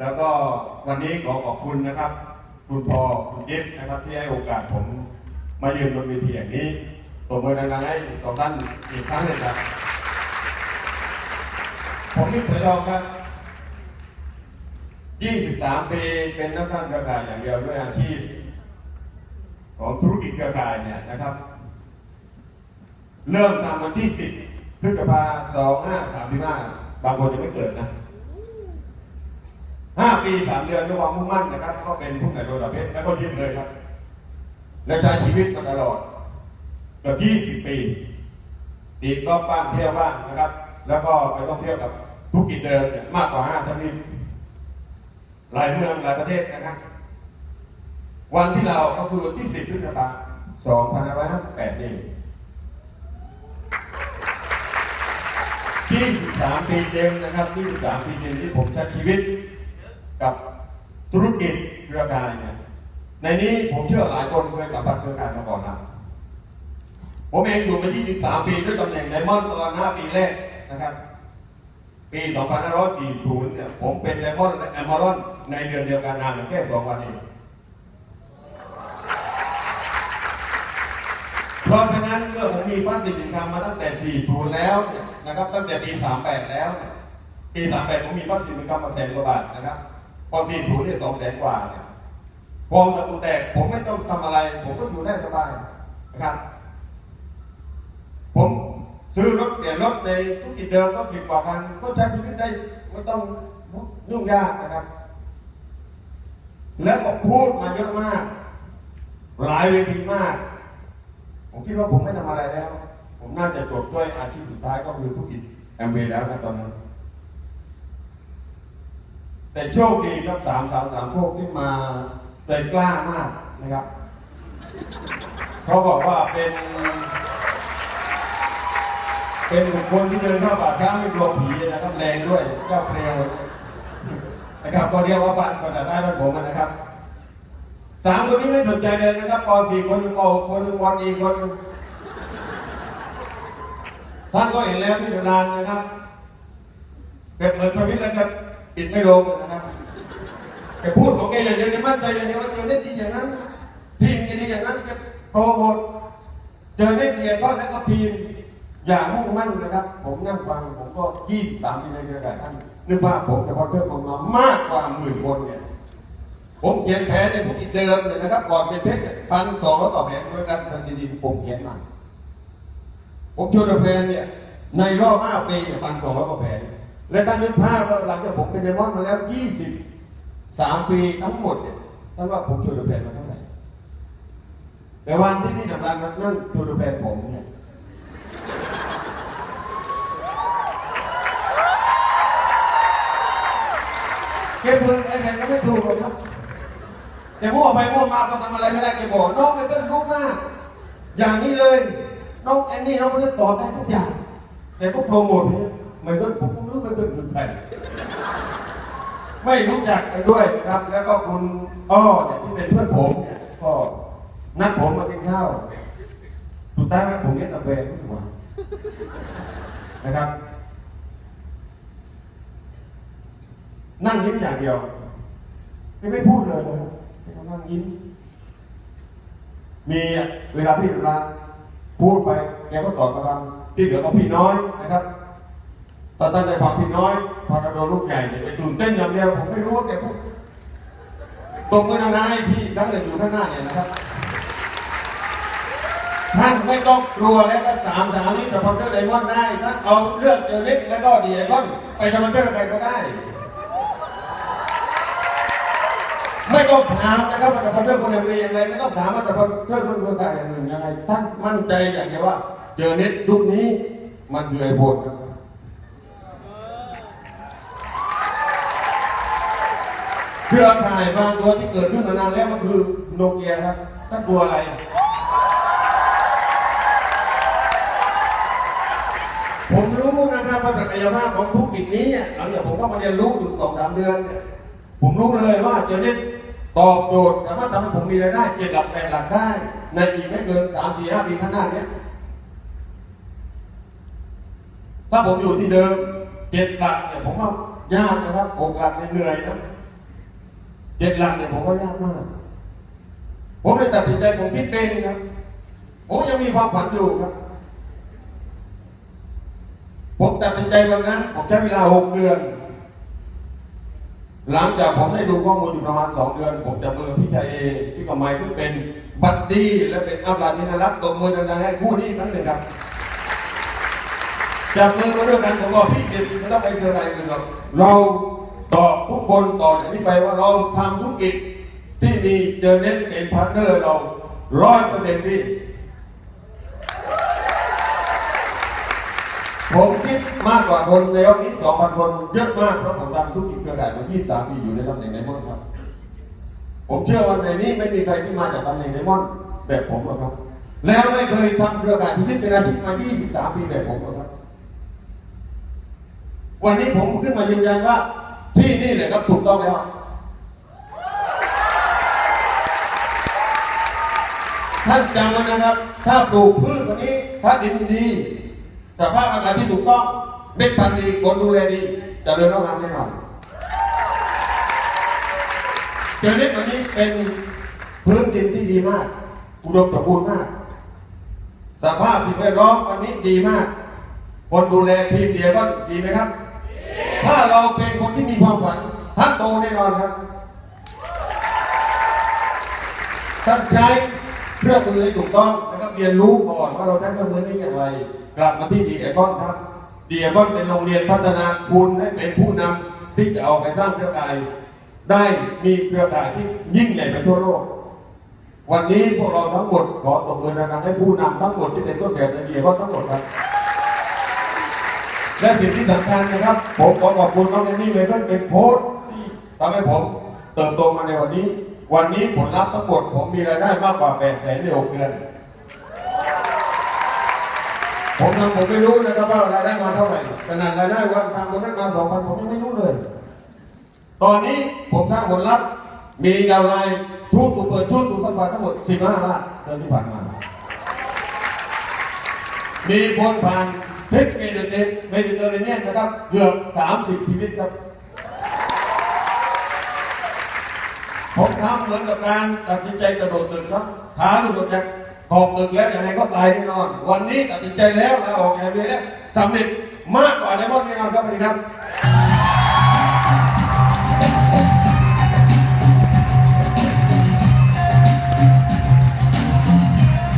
แล้วก็วันนี้ขอขอบคุณนะครับ คุณพอคุณยิปนะครับที่ให้โอกาสผมมายืนบนเวทีอย่างนี้ตบมือดังๆให้สองท่านอีกครั้งหนึ่งครับ ผมนี่เผยทองครับ 23 ปีเป็นนักสร้างเครือข่ายอย่างเดียวด้วยอาชีพ ของธุรกิจเครือข่ายเนี่ยนะครับ เริ่มทำวันที่ 10พฤษภาคม2535 บางคนยังไม่เกิดนะ ปี3เดือนด้วยความมุ่งมั่นนะครับก็เป็นผู้ใหญ่โดดาเพชรแล้วก็ยิ้มเลยครับ และใช้ชีวิตมาตลอดเกือบ20ปีตีก็บ้านเที่ยวบ้างนะครับ แล้วก็ไปท่องเที่ยวกับธุรกิจเดิมเนี่ยมากกว่า5ทวีปหลายเมืองหลายประเทศนะครับ วันที่เราก็คือวันที่10พฤษภาคม2558นี่23ปีเต็มนะครับ23ปีเต็มที่ผมใช้ชีวิต กับธุรกิจเครือข่ายเนี่ยในนี้ผมเชื่อหลายคนเคยสัมผัสเครือข่ายมาก่อนนะผมเองอยู่มา 23 ปีด้วยตำแหน่งไดมอนด์ตอน5ปีแรกนะครับ ปี 2540 เนี่ย ผมเป็นไดมอนด์แอมเบอรอนในเดือนเดียวกันนานแค่ 2 วันเองเพราะฉะนั้นเมื่อผมมีพาสซีฟอินคัมมาตั้งแต่ 40 แล้วเนี่ยนะครับ ตั้งแต่ปี 38 แล้ว ปี 38 ผมมีพาสซีฟอินคัมมาแสนกว่าบาทนะครับ พอ 40เนี่ย2แสนกว่าเนี่ยพอตะปูแตก ผมไม่ต้องทำอะไร ผมก็อยู่ได้สบายนะครับ ผมซื้อรถเปลี่ยนรถในธุรกิจเดิมก็สิบกว่าคันก็ใช้ชีวิตได้ไม่ต้องยุ่งยากนะครับ แล้วก็พูดมาเยอะมาก หลายเวทีมาก ผมคิดว่าผมไม่ทำอะไรแล้ว ผมน่าจะจบด้วยอาชีพสุดท้ายก็คือธุรกิจแอมเวย์แล้วนะตอนนั้น แต่โชคดีครับสามสามสามโชคที่มาใจกล้ามากนะครับ เขาบอกว่าเป็น เป็นบุคคลที่เดินเข้าป่าช้าไม่กลัวผีนะครับแรงด้วยก็เปลวนะครับก็เรียกว่าบ้านก็จะได้บ้านผมนะครับสามคนนี้ไม่สนใจเลยนะครับปสี่คนหนึ่งปหกคนหนึ่งปอีกคนหนึ่งท่านก็เห็นแล้วพี่จุนานนะครับแต่เปิดพระวิทย์แล้ว ก็ปิดไม่ลงนะครับแต่พูดของแกอย่างเดียวจะมั่นใจอย่างเดียวว่าเจอเล่นดีอย่างนั้น ทีมจะดีอย่างนั้นจะโปรโมทเจอเล่นดีก็แล้วก็ทีม อย่างมุ่งมั่นนะครับ ผมนั่งฟังผมก็ยี่สามปีในเครือข่ายท่านนึกว่าผมแต่พอเพื่อนผมมามากกว่าหมื่นคนเนี่ยผมเขียนแผนในพวกเดิมเนี่ยนะครับก่อนเป็นเพชรพันสองร้อยต่อแผนด้วยกันทันทีผมเขียนมาผมโชว์แผนเนี่ยในรอบห้าปีเนี่ยพันสองร้อยกว่าแผน และท่านนึกภาพว่าหลังจากผมเป็นไดมอนด์มาแล้วยี่สิบสามปีทั้งหมดเนี่ยท่านว่าผมโชว์แผนมาเท่าไหร่แต่วันที่นี่สำคัญนั่งโชว์แผนผมเนี่ยเก็บเงินไอ้แผ่นก็ไม่ถูกหรอกครับแต่มั่วไปมั่วมาก็ทำอะไรไม่ได้แกบอกน้องไอ้ก็รู้มาก อย่างนี้เลย น้องแอนนี่น้องก็จะตอบได้ทุกอย่าง แต่ก็โปรโมทเนี่ย ไมันก็ผมไม่รู้มันก็คือใครไม่รู้จักกันด้วยนะครับ แล้วก็คุณอ้อเนี่ยที่เป็นเพื่อนผมเนี่ยก็นัดผมมากินข้าวสุดท้ายผมเรียกกาแฟไม่ถูกว่านะครับ นั่งยิ้มอย่างเดียวไม่ไม่พูดเลยนะครับนั่งยิ้มมีเวลาพี่เวลาพูดไปแกก็ตอบกำลังที่เหลือก็พี่น้อยนะครับ แต่ท่านในความพี่น้อยพอเราโดนลูกใหญ่เนี่ยไปตื่นเต้นอย่างเดียวผมไม่รู้ว่าแกพูดตรงกันนะให้พี่ทั้งหนึ่งอยู่ข้างหน้าเนี่ยนะครับ ท่านไม่ต้องกลัวแล้วก็สามสามนี้จะพอเจอไดมอนด์ได้ท่านเอาเลือกเจอเล็กแล้วก็ดีไอคอนไปทำมันเจออะไรก็ได้ ไม่ต้องถามนะครับว่าจะทำเรื่องคนเดียวยังไงไม่ต้องถามว่าจะทำเรื่องคนเมืองไทยอย่างอื่นยังไงท่านมั่นใจอย่างเดียวว่า เจอเน็ตยุคนี้มันคือไอโฟนครับ เครือข่ายบางตัวที่เกิดขึ้นมานานแล้วมันคือโนเกียครับถ้าตัวอะไร ผมรู้นะครับว่าศักยภาพของทุกกิจนี้หลังจากผมเข้ามาเรียนรู้อยู่สองสามเดือนเนี่ยผมรู้เลยว่าเจเน็ตตอบโจทย์สามารถทำให้ผมมีรายได้เจ็ดหลักแปดหลักได้ ในอีกไม่เกินสามสี่ห้าปีข้างหน้านี้ถ้าผมอยู่ที่เดิมเจ็ดหลักเนี่ยผมว่ายากนะครับหกหลักเนี่ยเหนื่อยนะ เจ็ดหลักเนี่ยผมก็ยากมาก ผมเลยตัดสินใจผมคิดเป็นครับผมยังมีความฝันอยู่ครับ ผมตัดสินใจวันนั้น ผมใช้เวลาหกเดือน หลังจากผมได้ดูข้อมูลอยู่ประมาณสองเดือน ผมจะเบอร์พี่ชายเอพี่กำไมเพิ่งเป็นบัดดี้และเป็นอัปลาที่น่ารักตบมือดังๆให้คู่นี้ครั้งหนึ่งครับจับมือมาด้วยกันผมบอกพี่เจ็บไม่ต้องไปเจออะไรอื่นหรอกเรา ตอบทุกคนต่อจากนี้ไปว่าเราทำธุรกิจที่มีเจอเน็ตเป็นพาร์ทเนอร์เราร้อยเปอร์เซ็นต์พี่ผมคิดมากกว่าคนในรอบนี้สองพันคนเยอะมากเพราะผมทำธุรกิจเครือข่ายมา23ปีอยู่ในตำแหน่งไดมอนครับ ผมเชื่อว่าในนี้ไม่มีใครที่มาจากตำแหน่งไดมอนแบบผมหรอกครับ แล้วไม่เคยทำเครือข่ายที่คิดเป็นอาชีพมา 23 ปีแบบผมหรอกครับ วันนี้ผมขึ้นมายืนยันว่า ที่นี่แหละครับถูกต้องแล้ว ท่านจำไว้นะครับ ถ้าปลูกพืชวันนี้ ถ้าดินดีสภาพอากาศที่ถูกต้องเม็ดพันธุ์ดีคนดูแลดีจะเริญงอกงามแน่นอนเจอเน็ตวันนี้เป็นพื้นดินที่ดีมากอุดมสมบูรณ์มาก สภาพสิ่แวดล้อมวันนี้ดีมาก คนดูแลทีมเดียวก็ดีไหมครับ ถ้าเราเป็นคนที่มีความฝันท่านโตแน่นอนครับท่านใช้เครื่องมือให้ถูกต้องนะครับเรียนรู้ก่อนว่าเราใช้เครื่องมือนี้อย่างไร กลับมาที่ดีเอคอนครับดีเอคอนเป็นโรงเรียนพัฒนาคุณให้เป็นผู้นำที่จะเอาไปสร้างเครือข่าย ได้มีเครือข่ายที่ยิ่งใหญ่ไปทั่วโลก วันนี้พวกเราทั้งหมดขอตบมือดังๆให้ผู้นำทั้งหมดที่เป็นต้นแบบในดีเอคอนทั้งหมดครับ และสิ่งที่สำคัญนะครับ ผมขอขอบคุณน้องแอนนี่เมเคิลเป็นโค้ชที่ทำให้ผมเติบโตมาในวันนี้ วันนี้ผลลัพธ์ทั้งหมดผมมีรายได้มากกว่า8แสนใน6เดือน ผมทำผมไม่รู้นะครับว่ารายได้มาเท่าไหร่ขนาดรายได้วันทำคนนั้นมาสองพันผมยังไม่รู้เลย ตอนนี้ผมสร้างผลลัพธ์มีดาวไลน์ชุดตัวเปิดชุดตัวสัมภาทั้งหมด 15ล้านเดือนที่ผ่านมา มีคนผ่าน เทคเมดิเตเมดิเตอร์เรเนียนนะครับเกือบ 30 ชีวิตครับ ผมทำเหมือนกับการตัดสินใจกระโดดตึกครับขาหลุดจากขอบตึกแล้วยังไงก็ตายแน่นอน วันนี้ตัดสินใจแล้วลาออกแอบเลยแล้วสำเร็จมากกว่าในวันแน่นอนครับสวัสดีครับ